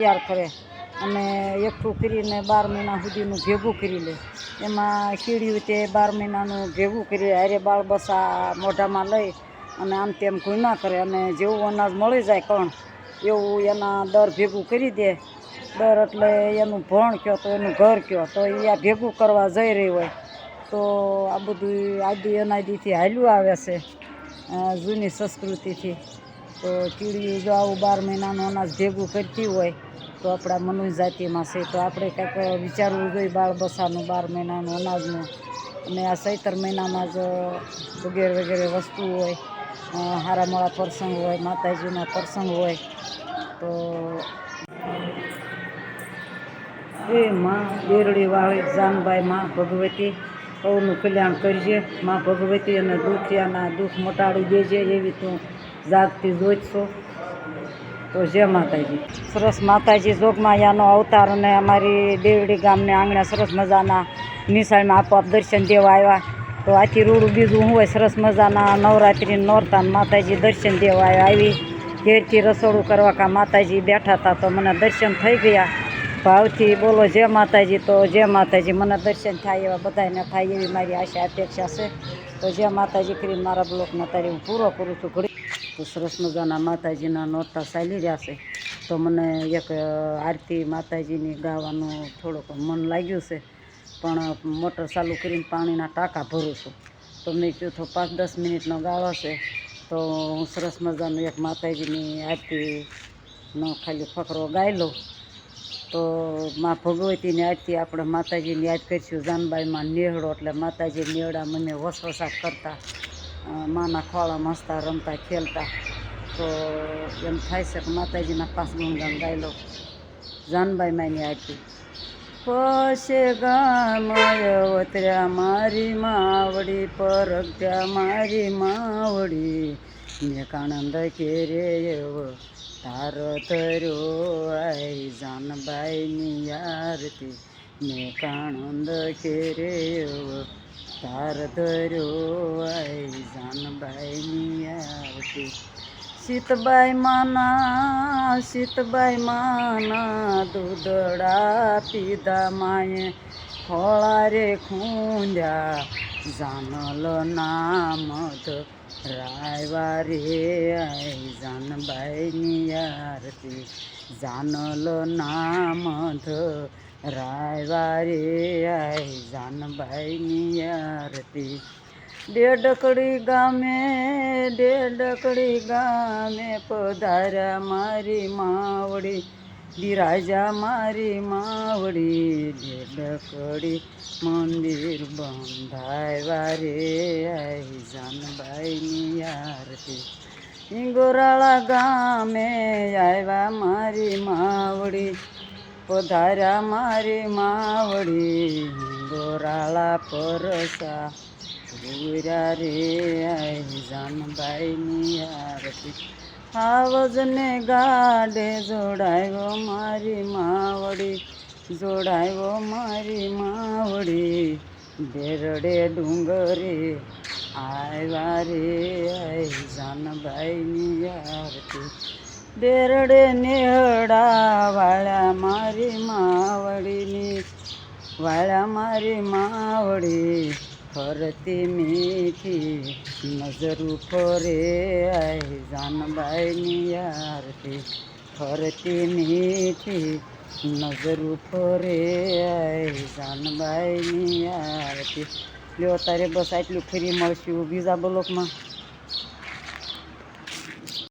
તૈયાર કરે અને એકઠું કરીને બાર મહિના સુધીનું ભેગું કરી લે. એમાં કીડ્યું તે બાર મહિનાનું ભેગું કરી હારે બાળ બસા મોઢામાં લઈ અને આમ તેમ ગુના કરે અને જેવું અનાજ મળી જાય કણ, એવું એના દર ભેગું કરી દે. દર એટલે એનું ભણ કયો તો એનું ઘર કયો. તો એ આ ભેગું કરવા જઈ રહી હોય. તો આ બધું આદિ અનાદિથી હાલ્યું આવે છે જૂની સંસ્કૃતિથી. તો કીડીયું જો આવું બાર મહિનાનું અનાજ ભેગું કરતી હોય તો આપણા મનુષ્ય જાતિમાં છે. તો આપણે કંઈક વિચારવું જોઈએ બાળ બસાનું, બાર મહિનાનું, અનાજનું. અને આ સૈતર મહિનામાં જ વગેરે વગેરે વસ્તુ હોય હારામોળા હારા મોળા પ્રસંગ હોય, માતાજીના પ્રસંગ હોય, તો એ માં બેરડી વાળી જાનબાઈ માં ભગવતી સૌનું કલ્યાણ કરજે. માં ભગવતી અને દુખિયાના દુઃખ મટાડી દેજે એવી તું જાગતી જોઈશો. તો જય માતાજી. સરસ માતાજી જોગમાયાનો અવતાર અને અમારી દેવડી ગામને આંગણે સરસ મજાના નિશાળમાં આપોઆપ દર્શન દેવા આવ્યા. તો આથી રૂડું બીજું હોય સરસ મજાના નવરાત્રિ નોરતા માતાજી દર્શન દેવા આવી ઘેરથી રસોડું કરવા કા માતાજી બેઠા હતા તો મને દર્શન થઈ ગયા. ભાવથી બોલો જય માતાજી, તો જય માતાજી, મને દર્શન થાય એવા બધાને થાય એવી મારી આશા અપેક્ષા છે. તો જય માતાજી કરીને મારા બ્લોકમાં તારી હું પૂરો કરું છું. સરસ મજાના માતાજીના નોરતા ચાલી રહ્યા છે. તો મને એક આરતી માતાજીની ગાવાનું થોડુંક મન લાગ્યું છે. પણ મોટર ચાલુ કરીને પાણીના ટાંકા ભરું છું. તો મેં કહ્યું તો પાંચ દસ મિનિટનો ગાળો છે. તો હું સરસ મજાનું એક માતાજીની આરતીનો ખાલી ફકરો ગાઈ લઉં. તો માં ભગવતીની આરતી આપણે માતાજીની યાદ કરીશું. જાનબાઈમાં નેહડો એટલે માતાજી નેહડા મને વસવસાટ કરતા. માના ખોળામાં હસતા રમતા ખેલતા તો એમ થાય છે કે માતાજીના પાસ ગુણગાન ગાઈ લઉં જાનબાઈ માની આરતી પશે ગામ અવતર્યા મારી માવડી પરગ્યા મારી માવડી મેં કાણંદ કેરે એવ તાર તર્યો આઈ જાનબાઈની આરતી મેં કાણંદ કેરે એવ તાર ધર્યો આઈ જાનબાઈની આરતી સીતબાઈ માના સીતબાઈ માના દૂધડા પીધા માએ ખોળા રે ખૂંદ્યા જાનલ નામદ રાયવા રે આઈ જાનબાઈની આરતી જાનલ નામદ રાયવા રે આઈ જાનબાઈની આરતી. ડેડકડી ગામે ડેડકડી ગામે પધાર્યા મારી માવડી. બિરાજા મારી માવડી ડેડકડી મંદિર બંધાવ્યા રે આઈ જાનભાઈની આરતી. હિંગોરાળા ગામે આવ્યા મારી માવડી. પધાર્યા મારી માવડી, ગોરાળા પરસા. પૂરા રે જાનબાઈની આરતી. આવજને ગાડે જોડાયો મારી માવડી, જોડાયો મારી માવડી. બેરડે ડુંગરે આવ્યા રે જાનબાઈની આરતી. બેરડે નેહડા વાળા મારી માવડીની વાળા મારી માવડી, ફરતી મીઠી, નજરું ફરે આઈ જાનબાઈની આરતી. ફરતી મીઠી, નજરું ફરે આઈ જાનબાઈની આરતી. લ્યો તારે બસ આટલું ફરી મળશું બીજા બ્લોકમાં.